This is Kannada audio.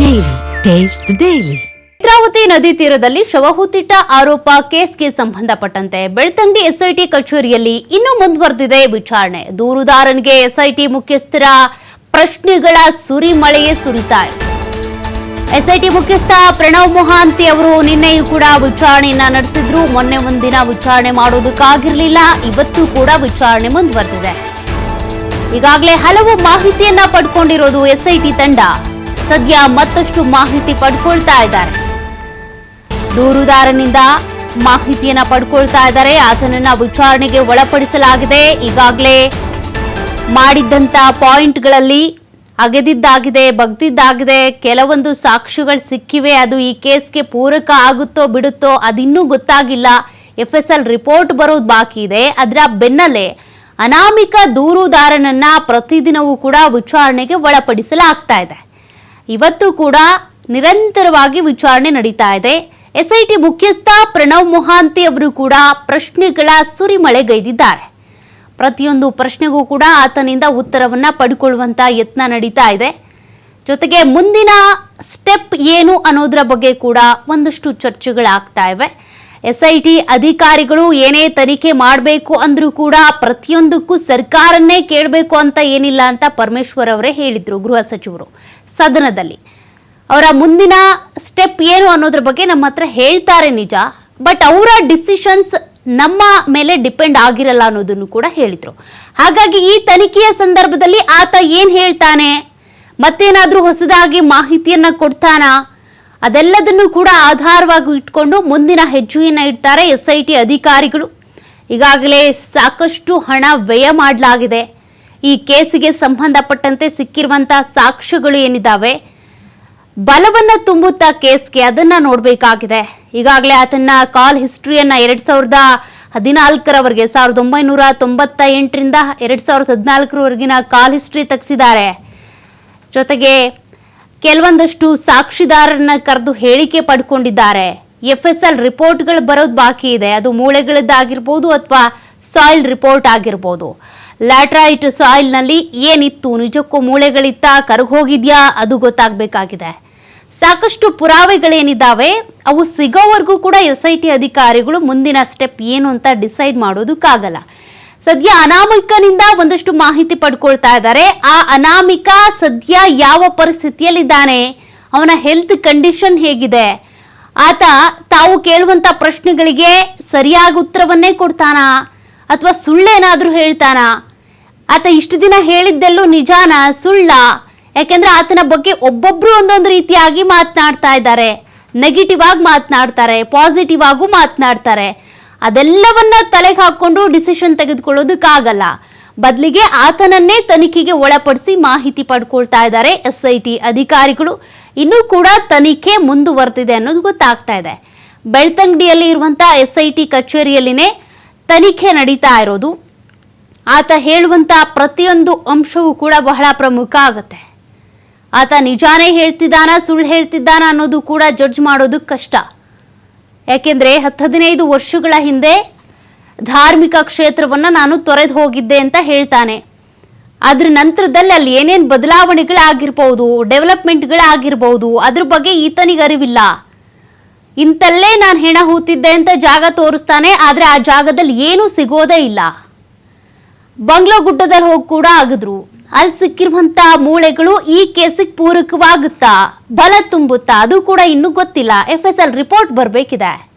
Daily. ಟೇಸ್ಟ್ ಡೈಲಿ ಭದ್ರಾವತಿ ನದಿ ತೀರದಲ್ಲಿ ಶವಹುತಿಟ್ಟ ಆರೋಪ ಕೇಸ್ಗೆ ಸಂಬಂಧಪಟ್ಟಂತೆ ಬೆಳ್ತಂಗಡಿ ಎಸ್ಐಟಿ ಕಚೇರಿಯಲ್ಲಿ ಇನ್ನೂ ಮುಂದುವರೆದಿದೆ ವಿಚಾರಣೆ. ದೂರುದಾರನಿಗೆ ಎಸ್ಐಟಿ ಮುಖ್ಯಸ್ಥರ ಪ್ರಶ್ನೆಗಳ ಸುರಿಮಳೆಯೇ ಸುರಿತಾ ಎಸ್ಐಟಿ ಮುಖ್ಯಸ್ಥ ಪ್ರಣವ್ ಮೊಹಾಂತಿ ಅವರು ನಿನ್ನೆಯೂ ಕೂಡ ವಿಚಾರಣೆಯನ್ನ ನಡೆಸಿದ್ರು. ಮೊನ್ನೆ ಒಂದಿನ ವಿಚಾರಣೆ ಮಾಡೋದಕ್ಕಾಗಿರ್ಲಿಲ್ಲ. ಇವತ್ತು ಕೂಡ ವಿಚಾರಣೆ ಮುಂದುವರೆದಿದೆ. ಈಗಾಗಲೇ ಹಲವು ಮಾಹಿತಿಯನ್ನ ಪಡ್ಕೊಂಡಿರೋದು ಎಸ್ಐಟಿ ತಂಡ. ಸದ್ಯ ಮತ್ತಷ್ಟು ಮಾಹಿತಿ ಪಡ್ಕೊಳ್ತಾ ಇದ್ದಾರೆ. ದೂರುದಾರನಿಂದ ಮಾಹಿತಿಯನ್ನ ಪಡ್ಕೊಳ್ತಾ ಇದ್ದಾರೆ. ಆತನನ್ನ ವಿಚಾರಣೆಗೆ ಒಳಪಡಿಸಲಾಗಿದೆ. ಈಗಾಗಲೇ ಮಾಡಿದ್ದಂತ ಪಾಯಿಂಟ್ಗಳಲ್ಲಿ ಅಗೆದಿದ್ದಾಗಿದೆ, ಬಗ್ದಿದ್ದಾಗಿದೆ. ಕೆಲವೊಂದು ಸಾಕ್ಷಿಗಳು ಸಿಕ್ಕಿವೆ. ಅದು ಈ ಕೇಸ್ಗೆ ಪೂರಕ ಆಗುತ್ತೋ ಬಿಡುತ್ತೋ ಅದಿನ್ನೂ ಗೊತ್ತಾಗಿಲ್ಲ. ಎಫ್ ಎಸ್ ಎಲ್ ರಿಪೋರ್ಟ್ ಬರೋದು ಬಾಕಿ ಇದೆ. ಅದರ ಬೆನ್ನಲ್ಲೇ ಅನಾಮಿಕ ದೂರುದಾರನನ್ನ ಪ್ರತಿದಿನವೂ ಕೂಡ ವಿಚಾರಣೆಗೆ ಒಳಪಡಿಸಲಾಗ್ತಾ ಇದೆ. ಇವತ್ತು ಕೂಡ ನಿರಂತರವಾಗಿ ವಿಚಾರಣೆ ನಡೀತಾ ಇದೆ. ಎಸ್ಐಟಿ ಮುಖ್ಯಸ್ಥ ಪ್ರಣವ್ ಮೊಹಾಂತಿ ಅವರು ಕೂಡ ಪ್ರಶ್ನೆಗಳ ಸುರಿಮಳೆಗೈದಿದ್ದಾರೆ. ಪ್ರತಿಯೊಂದು ಪ್ರಶ್ನೆಗೂ ಕೂಡ ಆತನಿಂದ ಉತ್ತರವನ್ನ ಪಡ್ಕೊಳ್ಳುವಂತ ಯತ್ನ ನಡೀತಾ ಇದೆ. ಜೊತೆಗೆ ಮುಂದಿನ ಸ್ಟೆಪ್ ಏನು ಅನ್ನೋದರ ಬಗ್ಗೆ ಕೂಡ ಒಂದಷ್ಟು ಚರ್ಚೆಗಳಾಗ್ತಾ ಇವೆ. ಎಸ್ ಐ ಟಿ ಅಧಿಕಾರಿಗಳು ಏನೇ ತನಿಖೆ ಮಾಡಬೇಕು ಅಂದ್ರೂ ಕೂಡ ಪ್ರತಿಯೊಂದಕ್ಕೂ ಸರ್ಕಾರನ್ನೇ ಕೇಳಬೇಕು ಅಂತ ಏನಿಲ್ಲ ಅಂತ ಪರಮೇಶ್ವರ್ ಅವರೇ ಹೇಳಿದ್ರು ಗೃಹ ಸಚಿವರು. ಸದನದಲ್ಲಿ. ಅವರ ಮುಂದಿನ ಸ್ಟೆಪ್ ಏನು ಅನ್ನೋದ್ರ ಬಗ್ಗೆ ನಮ್ಮ ಹತ್ರ ಹೇಳ್ತಾರೆ ನಿಜ ಬಟ್ ಅವರ ಡಿಸಿಷನ್ಸ್ ನಮ್ಮ ಮೇಲೆ ಡಿಪೆಂಡ್ ಆಗಿರಲ್ಲ ಅನ್ನೋದನ್ನು ಕೂಡ ಹೇಳಿದ್ರು. ಹಾಗಾಗಿ ಈ ತನಿಖೆಯ ಸಂದರ್ಭದಲ್ಲಿ ಆತ ಏನ್ ಹೇಳ್ತಾನೆ? ಮತ್ತೇನಾದ್ರೂ ಹೊಸದಾಗಿ ಮಾಹಿತಿಯನ್ನ ಕೊಡ್ತಾನಾ? ಅದೆಲ್ಲದನ್ನು ಕೂಡ ಆಧಾರವಾಗಿ ಇಟ್ಕೊಂಡು ಮುಂದಿನ ಹೆಜ್ಜೆಯನ್ನ ಇಡ್ತಾರೆ ಎಸ್ ಐ ಟಿ ಅಧಿಕಾರಿಗಳು. ಈಗಾಗಲೇ ಸಾಕಷ್ಟು ಹಣ ವ್ಯಯ ಮಾಡಲಾಗಿದೆ. ಈ ಕೇಸಿಗೆ ಸಂಬಂಧಪಟ್ಟಂತೆ ಸಿಕ್ಕಿರುವಂತಹ ಸಾಕ್ಷ್ಯಗಳು ಏನಿದ್ದಾವೆ ಬಲವನ್ನ ತುಂಬುತ್ತಾ ಕೇಸ್ಗೆ ಅದನ್ನ ನೋಡಬೇಕಾಗಿದೆ. ಈಗಾಗಲೇ ಆತನ ಕಾಲ್ ಹಿಸ್ಟ್ರಿಯನ್ನ ಎರಡ್ ಸಾವಿರದ ಹದಿನಾಲ್ಕರವರೆಗೆ, ಸಾವಿರದ ಒಂಬೈನೂರ ತೊಂಬತ್ತ ಎಂಟರಿಂದ ಎರಡ್ ಸಾವಿರದ ಹದಿನಾಲ್ಕರವರೆಗಿನ ಕಾಲ್ ಹಿಸ್ಟ್ರಿ ತೆಗೆಸಿದ್ದಾರೆ. ಜೊತೆಗೆ ಕೆಲವೊಂದಷ್ಟು ಸಾಕ್ಷಿದಾರರನ್ನ ಕರೆದು ಹೇಳಿಕೆ ಪಡ್ಕೊಂಡಿದ್ದಾರೆ. ಎಫ್ ಎಸ್ ಎಲ್ ರಿಪೋರ್ಟ್ಗಳು ಬರೋದು ಬಾಕಿ ಇದೆ. ಅದು ಮೂಳೆಗಳದ್ದಾಗಿರ್ಬೋದು ಅಥವಾ ಸಾಯಿಲ್ ರಿಪೋರ್ಟ್ ಆಗಿರ್ಬೋದು. ಲ್ಯಾಟ್ರೈಟ್ ಸಾಯಿಲ್ನಲ್ಲಿ ಏನಿತ್ತು? ನಿಜಕ್ಕೂ ಮೂಳೆಗಳಿತ್ತ ಕರಗೋಗಿದ್ಯಾ? ಅದು ಗೊತ್ತಾಗಬೇಕಾಗಿದೆ. ಸಾಕಷ್ಟು ಪುರಾವೆಗಳೇನಿದ್ದಾವೆ? ಅವು ಸಿಗೋವರೆಗೂ ಕೂಡ ಎಸ್ ಐ ಟಿ ಅಧಿಕಾರಿಗಳು ಮುಂದಿನ ಸ್ಟೆಪ್ ಏನು ಅಂತ ಡಿಸೈಡ್ ಮಾಡೋದಕ್ಕಾಗಲ್ಲ. ಸದ್ಯ ಅನಾಮಿಕನಿಂದ ಒಂದಷ್ಟು ಮಾಹಿತಿ ಪಡ್ಕೊಳ್ತಾ ಇದ್ದಾರೆ. ಆ ಅನಾಮಿಕ ಸದ್ಯ ಯಾವ ಪರಿಸ್ಥಿತಿಯಲ್ಲಿದ್ದಾನೆ? ಅವನ ಹೆಲ್ತ್ ಕಂಡೀಷನ್ ಹೇಗಿದೆ? ಆತ ತಾವು ಕೇಳುವಂತ ಪ್ರಶ್ನೆಗಳಿಗೆ ಸರಿಯಾಗಿ ಉತ್ತರವನ್ನೇ ಕೊಡ್ತಾನಾ? ಅಥವಾ ಸುಳ್ಳೇನಾದರೂ ಹೇಳ್ತಾನಾ? ಆತ ಇಷ್ಟು ದಿನ ಹೇಳಿದ್ದೆಲ್ಲೂ ನಿಜಾನ, ಸುಳ್ಳ. ಯಾಕೆಂದ್ರೆ ಆತನ ಬಗ್ಗೆ ಒಬ್ಬೊಬ್ರು ಒಂದೊಂದು ರೀತಿಯಾಗಿ ಮಾತನಾಡ್ತಾ ಇದ್ದಾರೆ. ನೆಗೆಟಿವ್ ಆಗಿ ಮಾತನಾಡ್ತಾರೆ ಪಾಸಿಟಿವ್ ಆಗು ಮಾತನಾಡ್ತಾರೆ. ಅದೆಲ್ಲವನ್ನ ತಲೆಗೆ ಹಾಕೊಂಡು ಡಿಸಿಷನ್ ತೆಗೆದುಕೊಳ್ಳೋದಕ್ಕಾಗಲ್ಲ. ಬದಲಿಗೆ ಆತನನ್ನೇ ತನಿಖೆಗೆ ಒಳಪಡಿಸಿ ಮಾಹಿತಿ ಪಡ್ಕೊಳ್ತಾ ಇದ್ದಾರೆ ಎಸ್ ಐ ಟಿ ಅಧಿಕಾರಿಗಳು. ಇನ್ನೂ ಕೂಡ ತನಿಖೆ ಮುಂದುವರೆದಿದೆ ಅನ್ನೋದು ಗೊತ್ತಾಗ್ತಾ ಇದೆ. ಬೆಳ್ತಂಗಡಿಯಲ್ಲಿ ಇರುವಂತಹ ಎಸ್ ಐ ಟಿ ಕಚೇರಿಯಲ್ಲಿನೇ ತನಿಖೆ ನಡೀತಾ ಇರೋದು. ಆತ ಹೇಳುವಂತ ಪ್ರತಿಯೊಂದು ಅಂಶವೂ ಕೂಡ ಬಹಳ ಪ್ರಮುಖ ಆಗುತ್ತೆ. ಆತ ನಿಜಾನೇ ಹೇಳ್ತಿದ್ದಾನ, ಸುಳ್ಳು ಹೇಳ್ತಿದ್ದಾನ ಅನ್ನೋದು ಕೂಡ ಜಡ್ಜ್ ಮಾಡೋದು ಕಷ್ಟ. ಯಾಕೆಂದ್ರೆ ಹತ್ತು ಹದಿನೈದು ವರ್ಷಗಳ ಹಿಂದೆ ಧಾರ್ಮಿಕ ಕ್ಷೇತ್ರವನ್ನ ನಾನು ತೊರೆದು ಹೋಗಿದ್ದೆ ಅಂತ ಹೇಳ್ತಾನೆ. ಅದ್ರ ನಂತರದಲ್ಲಿ ಅಲ್ಲಿ ಏನೇನು ಬದಲಾವಣೆಗಳಾಗಿರ್ಬೋದು, ಡೆವಲಪ್ಮೆಂಟ್ಗಳಾಗಿರ್ಬೋದು, ಅದ್ರ ಬಗ್ಗೆ ಈತನಿಗೆ ಅರಿವಿಲ್ಲ. ಇಂತಲ್ಲೇ ನಾನು ಹೆಣ ಹೂತಿದ್ದೆ ಅಂತ ಜಾಗ ತೋರಿಸ್ತಾನೆ, ಆದರೆ ಆ ಜಾಗದಲ್ಲಿ ಏನೂ ಸಿಗೋದೇ ಇಲ್ಲ. ಬಂಗ್ಲೋ ಗುಡ್ಡದಲ್ಲಿ ಹೋಗಿ ಕೂಡ ಆಗಿದ್ರು. ಅಲ್ಲಿ ಸಿಕ್ಕಿರುವಂತ ಮೂಳೆಗಳು ಈ ಕೇಸಿಗೆ ಪೂರಕವಾಗುತ್ತಾ, ಬಲ ತುಂಬುತ್ತಾ, ಅದು ಕೂಡ ಇನ್ನೂ ಗೊತ್ತಿಲ್ಲ. ಎಫ್ ಎಸ್ ಎಲ್ ರಿಪೋರ್ಟ್ ಬರಬೇಕಿದೆ.